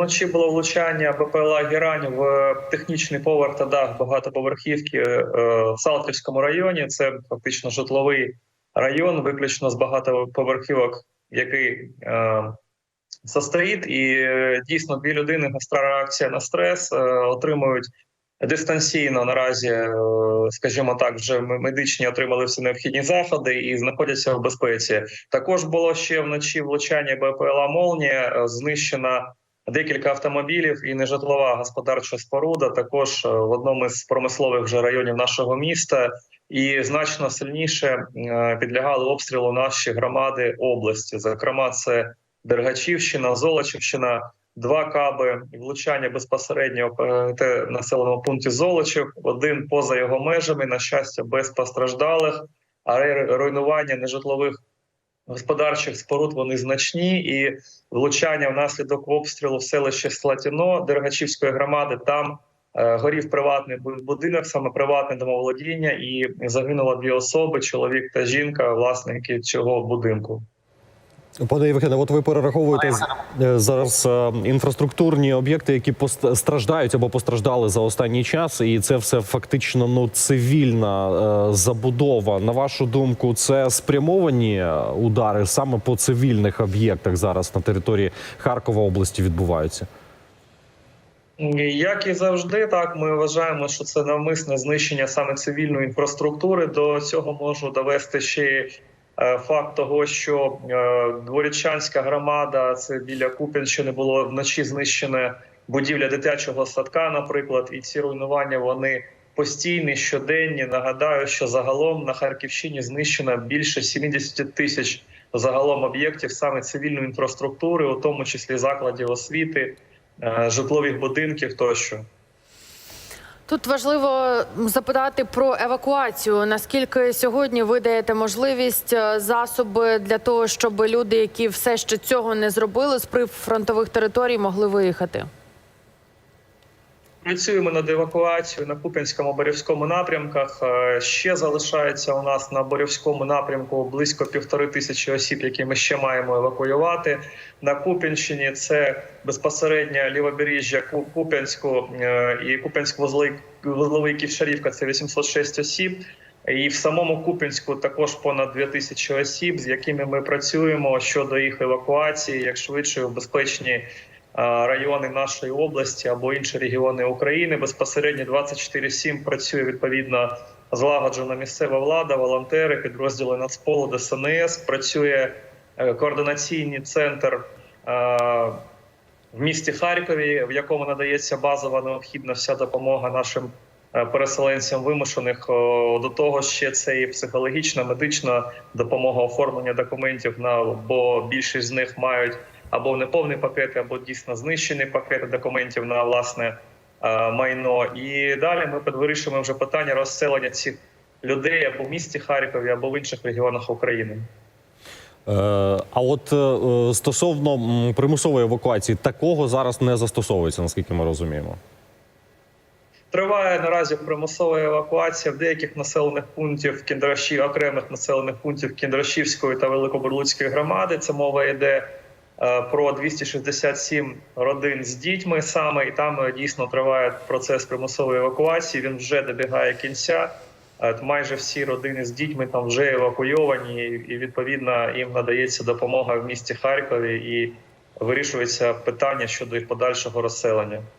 вночі було влучання БПЛА Герань в технічний поверх та дах багатоповерхівки е, в Салтівському районі. Це фактично житловий район, виключно з багатоповерхівок, який е, состоїть. І е, дійсно дві людини гостра реакція на стрес е, отримують дистанційно наразі, е, скажімо так, вже медичні отримали всі необхідні заходи і знаходяться в безпеці. Також було ще вночі влучання БПЛА Молнія, е, знищена декілька автомобілів і нежитлова господарча споруда. Також е, в одному з промислових вже районів нашого міста. І значно сильніше е, підлягали обстрілу наші громади області. Зокрема, це Дергачівщина, Золочівщина, два каби влучання безпосередньо в населеному пункті Золочів, один поза його межами, на щастя, без постраждалих, а руйнування нежитлових господарчих споруд вони значні. І влучання внаслідок обстрілу в селище Слатіно Дергачівської громади. Там е, горів приватний бу- будинок, саме приватне домоволодіння, і загинуло дві особи: чоловік та жінка, власники цього будинку. Пане Євгене, от ви перераховуєте е, зараз е, інфраструктурні об'єкти, які пост- страждають або постраждали за останній час, і це все фактично ну цивільна е, забудова. На вашу думку, це спрямовані удари саме по цивільних об'єктах зараз на території Харкова області відбуваються. Як і завжди, так ми вважаємо, що це навмисне знищення саме цивільної інфраструктури. До цього можу довести ще факт того, що е, дворічанська громада, це біля Куп'янщини, було вночі знищене будівля дитячого садка, наприклад, і ці руйнування вони постійні, щоденні. Нагадаю, що загалом на Харківщині знищено більше 70 тисяч загалом об'єктів саме цивільної інфраструктури, у тому числі закладів освіти е, житлових будинків тощо. Тут важливо запитати про евакуацію. Наскільки сьогодні ви даєте можливість е, засоби для того, щоб люди, які все ще цього не зробили, з прифронтових територій могли виїхати? Працюємо над евакуацією на Куп'янському Борівському напрямках. Е, Ще залишається у нас на Борівському напрямку близько півтори тисячі осіб, які ми ще маємо евакуювати. На Куп'янщині це безпосередньо лівобережжя Куп'янську е, і Куп'янськ вузловий, Ківшарівка. Це 806 осіб. І в самому Куп'янську також понад 2000 осіб, з якими ми працюємо щодо їх евакуації, як швидше в безпечні райони нашої області або інші регіони України. Безпосередньо 24-7 працює відповідно злагоджена місцева влада, волонтери, підрозділи Нацполу, ДСНС. Працює е, координаційний центр е, в місті Харкові, в якому надається базова необхідна вся допомога нашим е, переселенцям вимушених. До того ще це і психологічна, медична допомога оформлення документів на бо більшість з них мають або неповний пакет, або дійсно знищений пакет документів на власне е, майно. І далі ми вирішуємо вже питання розселення цих людей або в місті Харкові, або в інших регіонах України. Е, А от е, стосовно примусової евакуації, такого зараз не застосовується, наскільки ми розуміємо. Триває наразі примусова евакуація в деяких населених пунктів Кіндрашів, окремих населених пунктів Кіндрашівської та Великобурлуцької громади. Це мова йде про 267 родин з дітьми саме, і там е, дійсно триває процес примусової евакуації. Він вже добігає кінця. Е, Майже всі родини з дітьми там вже евакуйовані, і відповідно їм надається допомога в місті Харкові і вирішується питання щодо їх подальшого розселення.